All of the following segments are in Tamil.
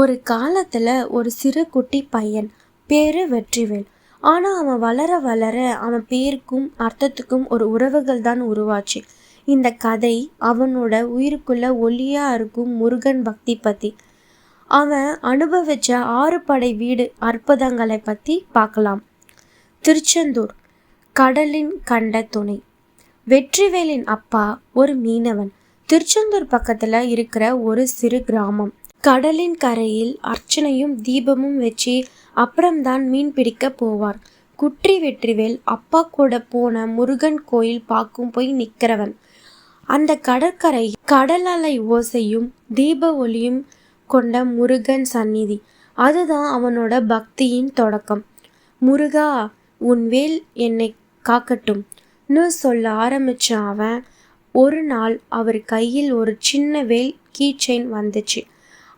ஒரு காலத்துல ஒரு சிறு குட்டி பையன் பேரு வெற்றிவேல். ஆனா அவன் வளர வளர அவன் பேருக்கும் அர்த்தத்துக்கும் ஒரு உறவுகள் தான் உருவாச்சு. இந்த கதை அவனோட உயிருக்குள்ள ஒளியா இருக்கும் முருகன் பக்தி பத்தி. அவன் அனுபவிச்ச ஆறு படை வீடு அற்புதங்களை பத்தி பார்க்கலாம் திருச்செந்தூர் கடலின் கண்ட துணை. வெற்றிவேலின் அப்பா ஒரு மீனவன். திருச்செந்தூர் பக்கத்துல இருக்கிற ஒரு சிறு கிராமம். கடலின் கரையில் அர்ச்சனையும் தீபமும் வச்சு அப்புறம்தான் மீன் பிடிக்க போவார். குற்றி வெற்றிவேல் அப்பா கூட போன முருகன் கோயில் பார்க்கும் போய் நிற்கிறவன் அந்த கடற்கரை கடல் அலை ஓசையும் தீப ஒளியும் கொண்ட முருகன் சந்நிதி. அதுதான் அவனோட பக்தியின் தொடக்கம். முருகா உன் வேல் என்னை காக்கட்டும் சொல்ல ஆரம்பிச்ச அவன் ஒரு நாள் அவர் கையில் ஒரு சின்ன வேல் கீ செயின் வந்துச்சு.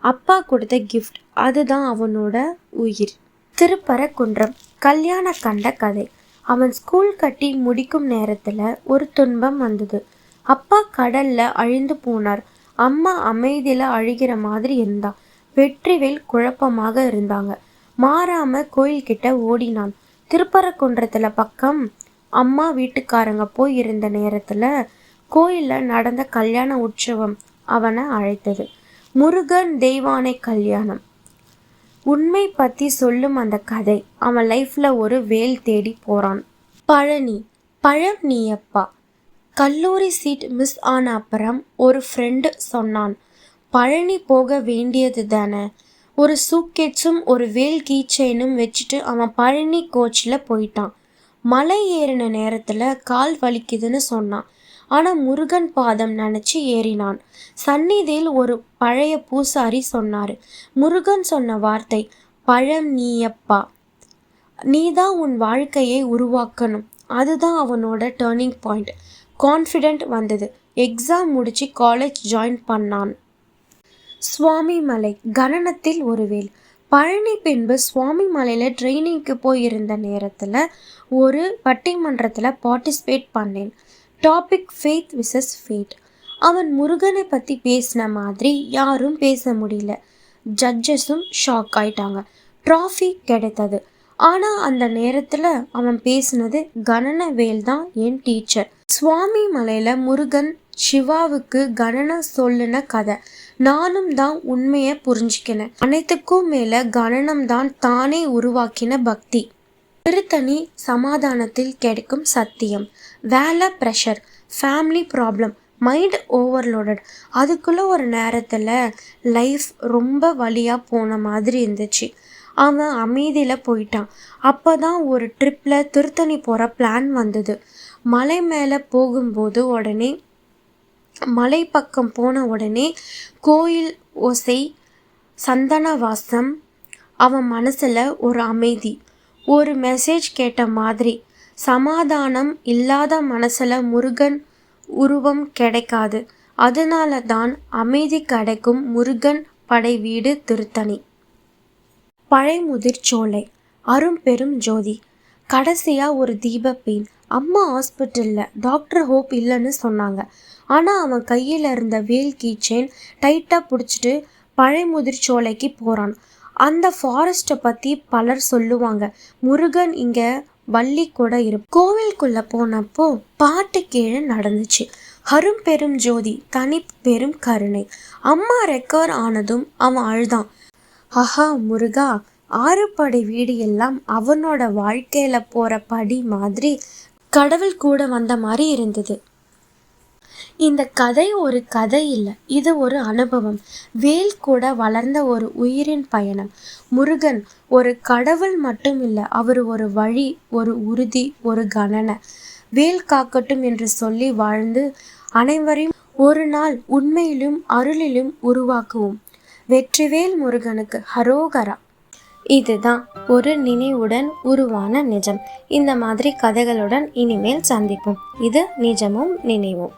அப்பா கொடுத்த கிஃப்ட் அதுதான் அவனோட உயிர். திருப்பரக்குன்றம் கல்யாண கண்ட கதை. அவன் ஸ்கூல் கட்டி முடிக்கும் நேரத்தில் ஒரு துன்பம் வந்தது. அப்பா கடல்ல அழிந்து போனார். அம்மா அமைதியில் அழுகிற மாதிரி இருந்தா வெற்றிவேல் குழப்பமாக இருந்தாங்க. மாறாம கோயில்கிட்ட ஓடினான். திருப்பரக்குன்றத்தில் பக்கம் அம்மா வீட்டுக்காரங்க போய் இருந்த நேரத்தில் கோயிலில் நடந்த கல்யாண உற்சவம் அவனை அழைத்தது. முருகன் தெய்வானை கல்யாணம். உண்மை பற்றி சொல்லும் அந்த கதை. அவன் லைஃப்பில் ஒரு வேல் தேடி போகிறான் பழனி பழம் நீயப்பா கல்லூரி சீட் மிஸ் ஆன அப்புறம் ஒரு ஃப்ரெண்டு சொன்னான் பழனி போக வேண்டியது தானே. ஒரு சூக்கெட்ஸும் ஒரு வேல் கீச்சைனும் வச்சுட்டு அவன் பழனி கோச்சில் போயிட்டான். மலை ஏறின நேரத்தில் கால் வலிக்குதுன்னு சொன்னான். ஆனால் முருகன் பாதம் நினச்சி ஏறினான். சந்நிதியில் ஒரு பழைய பூசாரி சொன்னார் முருகன் சொன்ன வார்த்தை பழம் நீயப்பா. நீ தான் உன் வாழ்க்கையை உருவாக்கணும். அதுதான் அவனோட டேர்னிங் பாயிண்ட் கான்ஃபிடென்ட் வந்தது. எக்ஸாம் முடிச்சு காலேஜ் ஜாயின் பண்ணான். சுவாமி மலை கணனத்தில் ஒரு வேல். பழனி பின்பு சுவாமி மலையில் ட்ரைனிங்க்கு போயிருந்த நேரத்தில் ஒரு பட்டிமன்றத்தில் பார்ட்டிசிபேட் பண்ணேன். டாபிக் ஃபேத் விசஸ் ஃபேட் அவன் முருகனை பற்றி பேசின மாதிரி யாரும் பேச முடியல. ஜட்ஜஸும் ஷாக் ஆயிட்டாங்க. ட்ராஃபி கிடைத்தது. ஆனால் அந்த நேரத்தில் அவன் பேசினது கணன வேல் தான் என் டீச்சர் சுவாமி மலையில் முருகன் சிவாவுக்கு கணன சொல்லுன கதை. நானும் தான் உண்மையை புரிஞ்சுக்கினேன். அனைத்துக்கும் மேலே கணனம் தான் தானே உருவாக்கின பக்தி. திருத்தணி சமாதானத்தில் கிடைக்கும் சத்தியம். வேலை pressure family problem mind overloaded அதுக்குள்ளே ஒரு நேரத்தில் லைஃப் ரொம்ப வழியாக போன மாதிரி இருந்துச்சு. அவன் அமைதியில் போயிட்டான். அப்போ தான் ஒரு ட்ரிப்பில் திருத்தணி போகிற பிளான் வந்தது. மலை மேலே போகும்போது உடனே மலை பக்கம் போன உடனே கோயில் ஓசை சந்தன வாசம் அவன் மனசில் ஒரு அமைதி. ஒரு மெசேஜ் கேட்ட மாதிரி. சமாதானம் இல்லாத மனசில் முருகன் உருவம் கிடைக்காது. அதனால தான் அமைதி கிடைக்கும் முருகன் படை வீடு திருத்தணி. பழைமுதிர் சோலை அரும் பெரும் ஜோதி. கடைசியாக ஒரு தீப பெயின் அம்மா ஹாஸ்பிட்டலில் டாக்டர் ஹோப் இல்லைன்னு சொன்னாங்க. ஆனால் அவன் கையில் இருந்த வேல் கீச்சேன் டைட்டாக பிடிச்சிட்டு பழைமுதிர் சோலைக்கு போகிறான் அந்த ஃபாரஸ்ட்டை பற்றி பலர் சொல்லுவாங்க. முருகன் இங்கே வள்ளி கூட இரு கோவிலுக்குள்ளே போனப்போ பாட்டு கீழே நடந்துச்சு. ஹரும் பெரும் ஜோதி தனி பெரும் கருணை. அம்மா ரெக்கவர் ஆனதும் அவன் அழுதான். ஆஹா முருகா ஆறு படை வீடு எல்லாம் அவனோட வாழ்க்கையில் போகிற படி மாதிரி கடவுள் கூட வந்த மாதிரி இருந்தது. இந்த கதை ஒரு கதை இல்லை இது ஒரு அனுபவம். வேல் கூட வளர்ந்த ஒரு உயிரின் பயணம். முருகன் ஒரு கடவுள் மட்டும் இல்லை அவர் ஒரு வழி ஒரு உறுதி ஒரு கணனை வேல் காக்கட்டும் என்று சொல்லி வாழ்ந்து அனைவரையும் ஒரு நாள் உண்மையிலும் அருளிலும் உருவாக்குவோம். வெற்றிவேல் முருகனுக்கு ஹரோகரா. இதுதான் ஒரு நினைவுடன் உருவான நிஜம். இந்த மாதிரி கதைகளுடன் இனிமேல் சந்திப்போம். இது நிஜமும் நினைவும்.